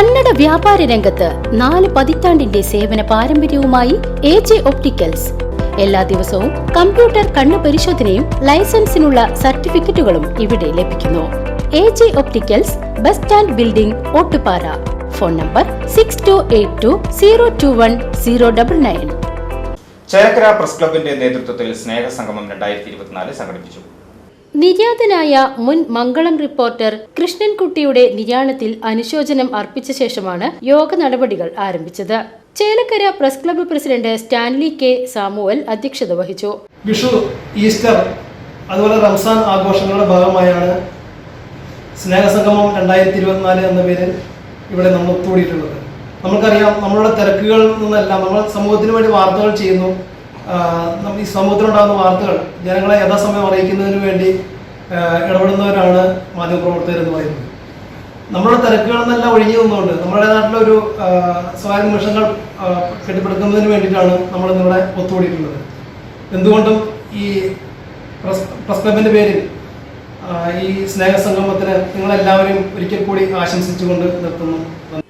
കന്നഡ വ്യാപാര രംഗത്ത് നാല് പതിറ്റാണ്ടിന്റെ സേവന പാരമ്പര്യവുമായി എ ജെ ഒപ്റ്റിക്കൽസ്. എല്ലാ ദിവസവും കമ്പ്യൂട്ടർ കണ്ണു പരിശോധനയും ലൈസൻസിനുള്ള സർട്ടിഫിക്കറ്റുകളും ഇവിടെ ലഭിക്കുന്നു. A J opticals bus stand building Ottupara. Phone number six two eight two zero two one zero double nine Chelakkara press ക്ലബിന്റെ നേതൃത്വത്തിൽ സ്നേഹസംഗമം രണ്ടായിരത്തി ഇരുപത്തിനാല് സംഘടിപ്പിച്ചു. നിര്യാതനായ മുൻ മംഗളം റിപ്പോർട്ടർ കൃഷ്ണൻകുട്ടിയുടെ നിര്യാണത്തിൽ അനുശോചനം അർപ്പിച്ച ശേഷമാണ് യോഗ നടപടികൾ ആരംഭിച്ചത്. Chelakkara press club president Stanley K Samuel അധ്യക്ഷത വഹിച്ചു. വിഷു ഈസ്റ്റർ അതുപോലെ റംസാൻ ആഘോഷങ്ങളുടെ ഭാഗമായാണ് സ്നേഹസംഗമം രണ്ടായിരത്തി ഇരുപത്തിനാല് എന്ന പേരിൽ ഇവിടെ നമ്മൾ ഒത്തുകൂടിയിട്ടുള്ളത്. നമുക്കറിയാം നമ്മളുടെ തിരക്കുകളിൽ നിന്നെല്ലാം നമ്മൾ സമൂഹത്തിന് വേണ്ടി വാർത്തകൾ ചെയ്യുന്നു. ആ, ഈ സമൂഹത്തിൽ ഉണ്ടാകുന്ന വാർത്തകൾ ജനങ്ങളെ യഥാസമയം അറിയിക്കുന്നതിന് വേണ്ടി ഇടപെടുന്നവരാണ് മാധ്യമപ്രവർത്തകർ എന്ന് പറയുന്നത്. നമ്മുടെ തിരക്കുകളിൽ നിന്നെല്ലാം ഒഴിഞ്ഞു നിന്നുകൊണ്ട് നമ്മുടെ നാട്ടിലൊരു സ്വകാര്യ നിമിഷങ്ങൾ കെട്ടിപ്പടുക്കുന്നതിന് വേണ്ടിയിട്ടാണ് നമ്മൾ ഇന്നിവിടെ ഒത്തുകൂടിയിട്ടുള്ളത്. എന്തുകൊണ്ടും ഈ പ്രസ് പ്രസ് ക്ലബിന്റെ പേരിൽ ഈ സ്നേഹസംഗമത്തിന് നിങ്ങളെല്ലാവരെയും ഒരിക്കൽ കൂടി ആശംസിച്ചുകൊണ്ട് നിർത്തുന്നു.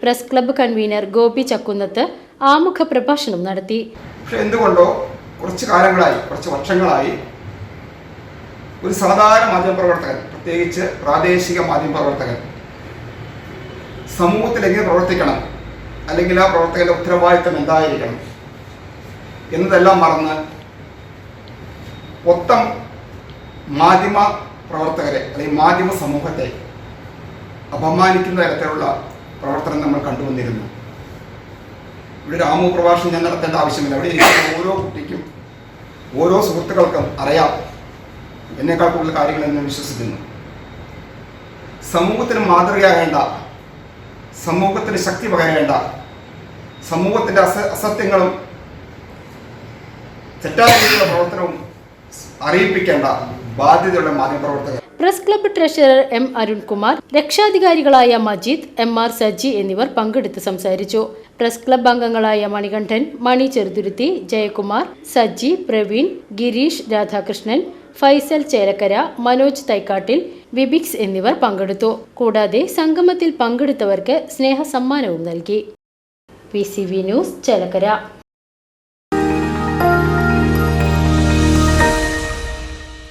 Press club convener Gopi Chakkunnath ആമുഖ പ്രഭാഷണം നടത്തി. പക്ഷെ എന്തുകൊണ്ടോ കുറച്ച് കാലങ്ങളായി കുറച്ച് വർഷങ്ങളായി ഒരു സാധാരണ മാധ്യമ പ്രവർത്തകൻ പ്രത്യേകിച്ച് പ്രാദേശിക മാധ്യമ പ്രവർത്തകൻ സമൂഹത്തിൽ എങ്ങനെ പ്രവർത്തിക്കണം അല്ലെങ്കിൽ ആ പ്രവർത്തകന്റെ ഉത്തരവാദിത്തം എന്തായിരിക്കണം എന്നതെല്ലാം മറന്ന് മൊത്തം മാധ്യമ പ്രവർത്തകരെ അല്ലെങ്കിൽ മാധ്യമ സമൂഹത്തെ അപമാനിക്കുന്ന തരത്തിലുള്ള പ്രവർത്തനം നമ്മൾ കണ്ടുവന്നിരുന്നു. ഇവിടെ രാമു പ്രഭാഷണം ഞാൻ നടത്തേണ്ട ആവശ്യമില്ല. അവിടെ ഇരിക്കുന്ന ഓരോ കുട്ടിക്കും ഓരോ സുഹൃത്തുക്കൾക്കും അറിയാം എന്നേക്കാൾ കൂടുതൽ കാര്യങ്ങൾ എന്ന് വിശ്വസിക്കുന്നു. സമൂഹത്തിന് മാതൃകയാകേണ്ട സമൂഹത്തിന് ശക്തി പകരേണ്ട സമൂഹത്തിന്റെ അസ അസത്യങ്ങളും തെറ്റായ രീതിയിലുള്ള പ്രവർത്തനവും അറിയിപ്പിക്കേണ്ട ബാധ്യതയുള്ള മാധ്യമപ്രവർത്തകർ. Press club treasurer M Arunkumar രക്ഷാധികാരികളായ Majeed M R Saji എന്നിവർ പങ്കെടുത്ത് സംസാരിച്ചു. പ്രസ് ക്ലബ്ബ് അംഗങ്ങളായ മണികണ്ഠൻ മണി ചെറുതുരുത്തി ജയകുമാർ സജി പ്രവീൺ ഗിരീഷ് രാധാകൃഷ്ണൻ ഫൈസൽ ചേലക്കര മനോജ് തൈക്കാട്ടിൽ വിബിക്സ് എന്നിവർ പങ്കെടുത്തു. കൂടാതെ സംഗമത്തിൽ പങ്കെടുത്തവർക്ക് സ്നേഹ സമ്മാനവും നൽകി. P C V news Chelakkara.